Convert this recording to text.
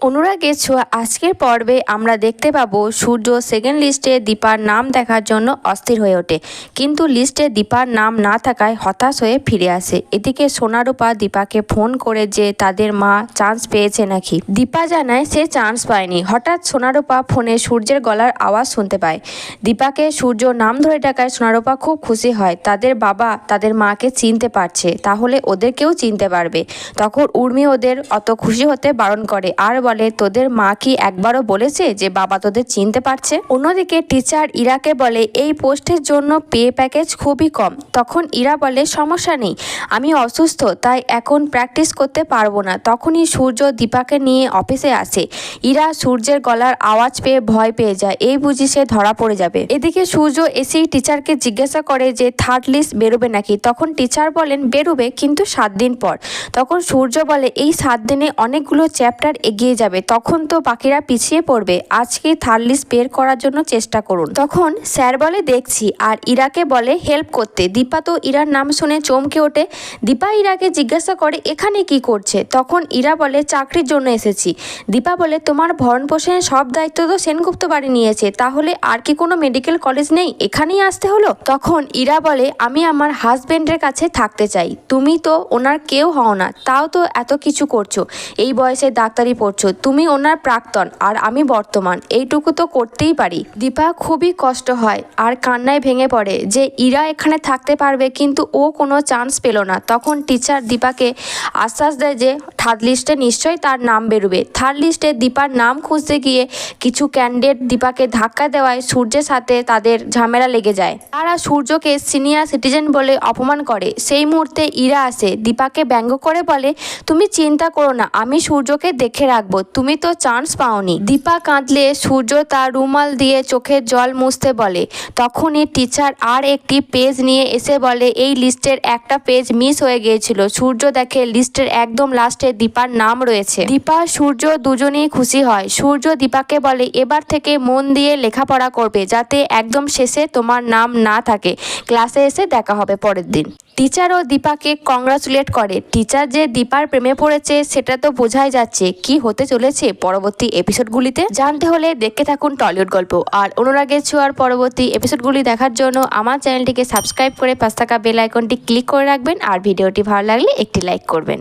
অনুরাগের ছোঁয়া আজকের পর্বে আমরা দেখতে পাবো সূর্য সেকেন্ড লিস্টে দীপার নাম দেখার জন্য অস্থির হয়ে ওঠে। কিন্তু লিস্টে দীপার নাম না থাকায় হতাশ হয়ে ফিরে আসে। এদিকে সোনারূপা দীপাকে ফোন করে যে তাদের মা চান্স পেয়েছে নাকি। দীপা জানায় সে চান্স পায়নি। হঠাৎ সোনারূপা ফোনে সূর্যের গলার আওয়াজ শুনতে পায়। দীপাকে সূর্য নাম ধরে ডাকায় সোনারূপা খুব খুশি হয়। তাদের বাবা তাদের মাকে চিনতে পারছে। তাহলে ওদেরকেও চিনতে পারবে। তখন উর্মি ওদের অত খুশি হতে বারণ করে। আর বলে, তোদের মা কি একবারও বলেছে যে বাবা তোদের চিনতে পারছে? অন্যদিকে টিচার ইরাকে বলে, এই পোস্টের জন্য পে প্যাকেজ খুবই কম। তখন ইরা বলে, সমস্যা নেই, আমি অসুস্থ, তাই এখন প্র্যাকটিস করতে পারব না। তখনই সূর্য দীপাকে নিয়ে অফিসে আসে। ইরা সূর্যের গলার আওয়াজ পেয়ে ভয় পেয়ে যায়। এই বুঝি সে ধরা পড়ে যাবে। এদিকে সূর্য এসেই টিচারকে জিজ্ঞাসা করে যে, থার্ড লিস্ট বেরোবে নাকি? তখন টিচার বলেন, বেরোবে, কিন্তু সাত দিন পর। তখন সূর্য বলে, এই সাত দিনে অনেকগুলো চ্যাপ্টার এগিয়ে যাবে, তখন তো পাখিরা পিছিয়ে পড়বে। আজকে থার্ড লিস্ট বের করার জন্য চেষ্টা করুন। তখন স্যার বলে, দেখছি। আর ইরাকে বলে, হেল্প করতে। দীপা তো ইরার নাম শুনে চমকে ওঠে। দীপা ইরাকে জিজ্ঞাসা করে, এখানে কি করছে? তখন ইরা বলে, চাকরির জন্য এসেছি। দীপা বলে, তোমার ভরণ পোষণের সব দায়িত্ব তো সেনগুপ্ত বাড়ি নিয়েছে। তাহলে আর কি কোনো মেডিকেল কলেজ নেই? এখানেই আসতে হলো? তখন ইরা বলে, আমি আমার হাজবেন্ডের কাছে থাকতে চাই। তুমি তো ওনার কেউ হও না। তাও তো এত কিছু করছ। এই বয়সে ডাক্তারি পড়ছো। তুমি ওনার প্রাক্তন আর আমি বর্তমান। এইটুকু তো করতেই পারি। দীপা খুবই কষ্ট হয় আর কান্নায় ভেঙে পড়ে যে ইরা এখানে থাকতে পারবে কিন্তু ও কোনো চান্স পেল না। তখন টিচার দীপাকে আশ্বাস দেয় যে থার্ড লিস্টে নিশ্চয়ই তার নাম বেরোবে। থার্ড লিস্টে দীপার নাম খুঁজতে গিয়ে কিছু ক্যান্ডিডেট দীপাকে ধাক্কা দেওয়ায় সূর্যের সাথে তাদের ঝামেলা লেগে যায়। তারা সূর্যকে সিনিয়র সিটিজেন বলে অপমান করে। সেই মুহূর্তে ইরা আসে। দীপাকে ব্যঙ্গ করে বলে, তুমি চিন্তা করো না, আমি সূর্যকে দেখে রাখব তুমি তো চান্স পাওনি। দীপা কাঁদলে, সূর্য তার রুমাল দিয়ে চোখের জল মুছতে বলে। তখনই টিচার আর একটি পেজ নিয়ে এসে বলে, এই লিস্টের একটা পেজ মিস হয়ে গিয়েছিল। সূর্য দেখে লিস্টের একদম লাস্টে দীপার নাম রয়েছে। দীপা, সূর্য দুজনেই খুশি হয়। সূর্য দীপাকে বলে, এবার থেকে মন দিয়ে লেখাপড়া করবে যাতে একদম শেষে তোমার নাম না থাকে। ক্লাসে এসে দেখা হবে পরের দিন। টিচারও দীপাকে কংগ্রাচুলেট করে। টিচার যে দীপার প্রেমে পড়েছে, সেটা তো বোঝাই যাচ্ছে কি হতে চলেছে পরবর্তী এপিসোডগুলিতে জানতে হলে দেখতে থাকুন টলিউড গল্প। আর অনুরাগের ছোঁয়ার পরবর্তী এপিসোডগুলি দেখার জন্য আমার চ্যানেলটিকে সাবস্ক্রাইব করে পাঁচ থাকা বেল আইকনটি ক্লিক করে রাখবেন। আর ভিডিওটি ভালো লাগলে একটি লাইক করবেন।